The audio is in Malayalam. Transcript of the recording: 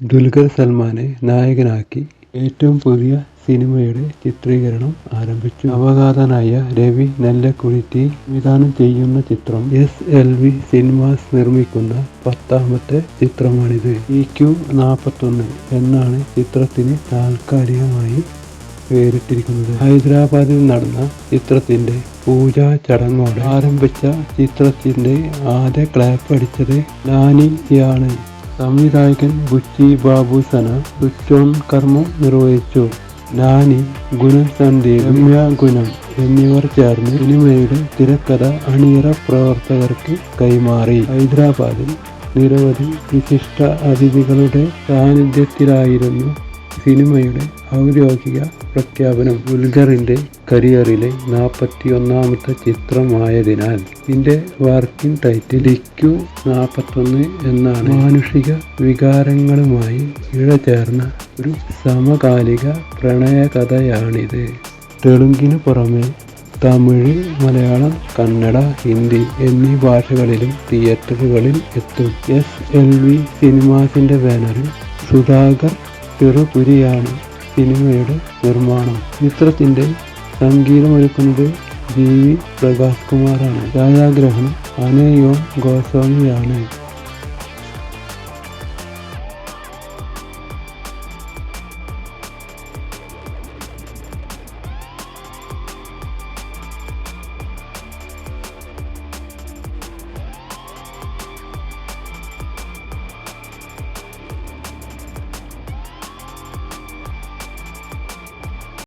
ദുൽഖർ സൽമാനെ നായകനാക്കി ഏറ്റവും പുതിയ സിനിമയുടെ ചിത്രീകരണം ആരംഭിച്ചു. അവഗാതനായ രവി നല്ലക്കുഴിറ്റി സംവിധാനം ചെയ്യുന്ന ചിത്രം എസ് എൽ വി സിനിമാസ് നിർമ്മിക്കുന്ന പത്താമത്തെ ചിത്രമാണിത്. ഇ ക്യു നാൽപ്പത്തൊന്ന് എന്നാണ് ചിത്രത്തിന് താൽക്കാലികമായി പേരിട്ടിരിക്കുന്നത്. ഹൈദരാബാദിൽ നടന്ന ചിത്രത്തിന്റെ പൂജാ ചടങ്ങോടെ ആരംഭിച്ച ചിത്രത്തിന്റെ ആദ്യ ക്ലാപ്പ് അടിച്ചത് നാനിയാണ്. സംവിധായകൻ ബുച്ചി ബാബു സന സ്വിച്ച് ഓൺ കർമ്മം നിർവഹിച്ചു. നാനി ഗുണം രമ്യ ഗുണം എന്നിവർ ചേർന്ന് സിനിമയുടെ തിരക്കഥ അണിയറ പ്രവർത്തകർക്ക് കൈമാറി. ഹൈദരാബാദിൽ നിരവധി വിശിഷ്ട അതിഥികളുടെ സാന്നിധ്യത്തിലായിരുന്നു സിനിമയുടെ ഔദ്യോഗിക പ്രഖ്യാപനം ഉൽഗറിന്റെ കരിയറിലെ നാൽപ്പത്തി ഒന്നാമത്തെ ചിത്രമായതിനാൽ ഇതിന്റെ വർക്കിംഗ് ടൈറ്റിൽ ഇക്യു നാൽപ്പത്തൊന്ന് എന്നാണ്. മാനുഷിക വികാരങ്ങളുമായി ഇഴചേർന്ന ഒരു സമകാലിക പ്രണയകഥയാണിത്. തെലുങ്കിന് പുറമെ തമിഴ് മലയാളം കന്നഡ ഹിന്ദി എന്നീ ഭാഷകളിലും തിയേറ്ററുകളിൽ എത്തും. എസ് എൽ വി സിനിമാസിന്റെ ബാനറിൽ സുധാകർ ചെറുപുരിയാണ് സിനിമയുടെ നിർമ്മാണം. ചിത്രത്തിന്റെ സംഗീതമൊരുക്കുന്നത് ജി വി പ്രകാശ് കുമാറാണ്. ഛായാഗ്രഹണം അനയോം ഗോസ്വാമിയാണ്.